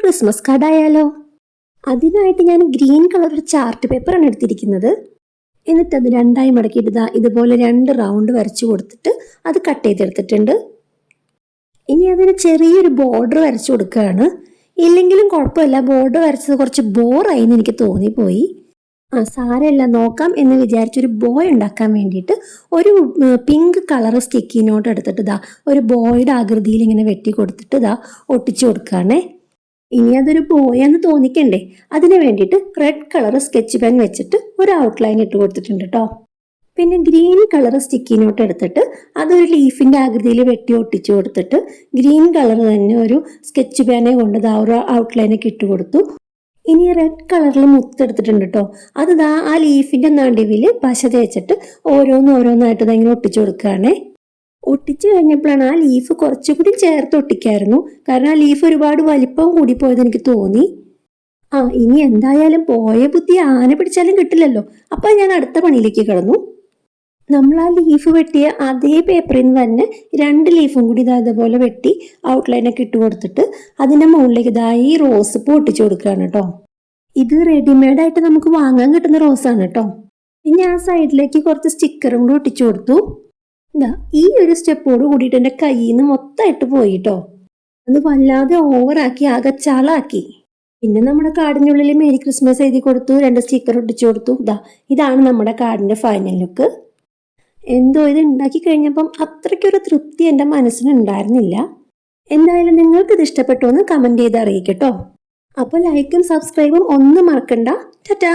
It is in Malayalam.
ക്രിസ്മസ് കാർഡ് ആയാലോ? അതിനായിട്ട് ഞാൻ ഗ്രീൻ കളർ ഒരു ചാർട്ട് പേപ്പറാണ് എടുത്തിരിക്കുന്നത്. എന്നിട്ട് അത് രണ്ടായി മടക്കിയിട്ട് ഇതാ ഇതുപോലെ രണ്ട് റൗണ്ട് വരച്ചു കൊടുത്തിട്ട് അത് കട്ട് ചെയ്തെടുത്തിട്ടുണ്ട് ഇനി അതിന് ചെറിയൊരു ബോർഡർ വരച്ചു കൊടുക്കുകയാണ്. ഇല്ലെങ്കിലും കുഴപ്പമില്ല ബോർഡർ വരച്ചത് കുറച്ച് ബോറായി എന്ന് എനിക്ക് തോന്നിപ്പോയി. ആ സാരമില്ല നോക്കാം എന്ന് വിചാരിച്ചൊരു ബോയ് ഉണ്ടാക്കാൻ വേണ്ടിയിട്ട് ഒരു പിങ്ക് കളർ സ്റ്റിക്കി നോട്ട് എടുത്തിട്ട് ഇതാ ഒരു ബോയുടെ ആകൃതിയിൽ ഇങ്ങനെ വെട്ടി കൊടുത്തിട്ട് ഇതാ ഒട്ടിച്ചു കൊടുക്കുകയാണേ. ഇനി അതൊരു ബോയെന്ന് തോന്നിക്കണ്ടേ? അതിന് വേണ്ടിയിട്ട് റെഡ് കളർ സ്കെച്ച് പെൻ വെച്ചിട്ട് ഒരു ഔട്ട്ലൈൻ ഇട്ട് കൊടുത്തിട്ടുണ്ട് കേട്ടോ പിന്നെ ഗ്രീൻ കളർ സ്റ്റിക്കി നോട്ട് എടുത്തിട്ട് അതൊരു ലീഫിന്റെ ആകൃതിയിൽ വെട്ടി ഒട്ടിച്ചു കൊടുത്തിട്ട് ഗ്രീൻ കളർ തന്നെ ഒരു സ്കെച്ച് പേനെ കൊണ്ട് ആ ഒരു ഔട്ട്ലൈനൊക്കെ ഇട്ട് കൊടുത്തു. ഇനി റെഡ് കളറിൽ മുത്തെടുത്തിട്ടുണ്ട് കേട്ടോ അത് ആ ലീഫിന്റെ നടുവിൽ പശ തേച്ചിട്ട് ഓരോന്ന് ഓരോന്നായിട്ട് ദാ ഇങ്ങനെ ഒട്ടിച്ചു കൊടുക്കുകയാണേ ഒട്ടിച്ചു കഴിഞ്ഞപ്പോഴാണ് ആ ലീഫ് കുറച്ചുകൂടി ചേർത്ത് ഒട്ടിക്കായിരുന്നു. കാരണം ആ ലീഫ് ഒരുപാട് വലിപ്പം കൂടിപ്പോയത് എനിക്ക് തോന്നി. ആ ഇനി എന്തായാലും പോയ ബുദ്ധി ആന പിടിച്ചാലും കിട്ടില്ലല്ലോ. അപ്പൊ ഞാൻ അടുത്ത പണിയിലേക്ക് കിടന്നു. നമ്മൾ ആ ലീഫ് വെട്ടിയ അതേ പേപ്പറിൽ നിന്ന് തന്നെ രണ്ട് ലീഫും കൂടി ഇതാ ഇതുപോലെ വെട്ടി ഔട്ട്ലൈനൊക്കെ ഇട്ട് കൊടുത്തിട്ട് അതിന്റെ മുകളിലേക്ക് ഇതാ ഈ റോസ് പൂ ഒട്ടിച്ചു കൊടുക്കുകയാണ് കേട്ടോ. ഇത് റെഡിമെയ്ഡ് ആയിട്ട് നമുക്ക് വാങ്ങാൻ കിട്ടുന്ന റോസാണ് കേട്ടോ. പിന്നെ ആ സൈഡിലേക്ക് കുറച്ച് സ്റ്റിക്കറും കൂടി ഒട്ടിച്ചു കൊടുത്തു. ഇതാ ഈ ഒരു സ്റ്റെപ്പോട് കൂടിയിട്ട് എന്റെ കയ്യിൽ നിന്ന് മൊത്തമായിട്ട് പോയിട്ടോ. അത് വല്ലാതെ ഓവറാക്കി ആകെ ചളാക്കി. പിന്നെ നമ്മുടെ കാടിനുള്ളിൽ മേരി ക്രിസ്മസ് എഴുതി കൊടുത്തു രണ്ട് സ്റ്റിക്കർ ഒട്ടിച്ചു കൊടുത്തു. ഇതാ ഇതാണ് നമ്മുടെ കാർഡിന്റെ ഫൈനൽ ലുക്ക് എന്തോ ഇത് ഉണ്ടാക്കി കഴിഞ്ഞപ്പം അത്രയ്ക്കൊരു തൃപ്തി എന്റെ മനസ്സിന് ഉണ്ടായിരുന്നില്ല എന്തായാലും നിങ്ങൾക്ക് ഇത് ഇഷ്ടപ്പെട്ടു എന്ന് കമന്റ് ചെയ്ത് അറിയിക്കട്ടോ. അപ്പോൾ ലൈക്കും സബ്സ്ക്രൈബും ഒന്നും മറക്കണ്ട. ടാറ്റാ!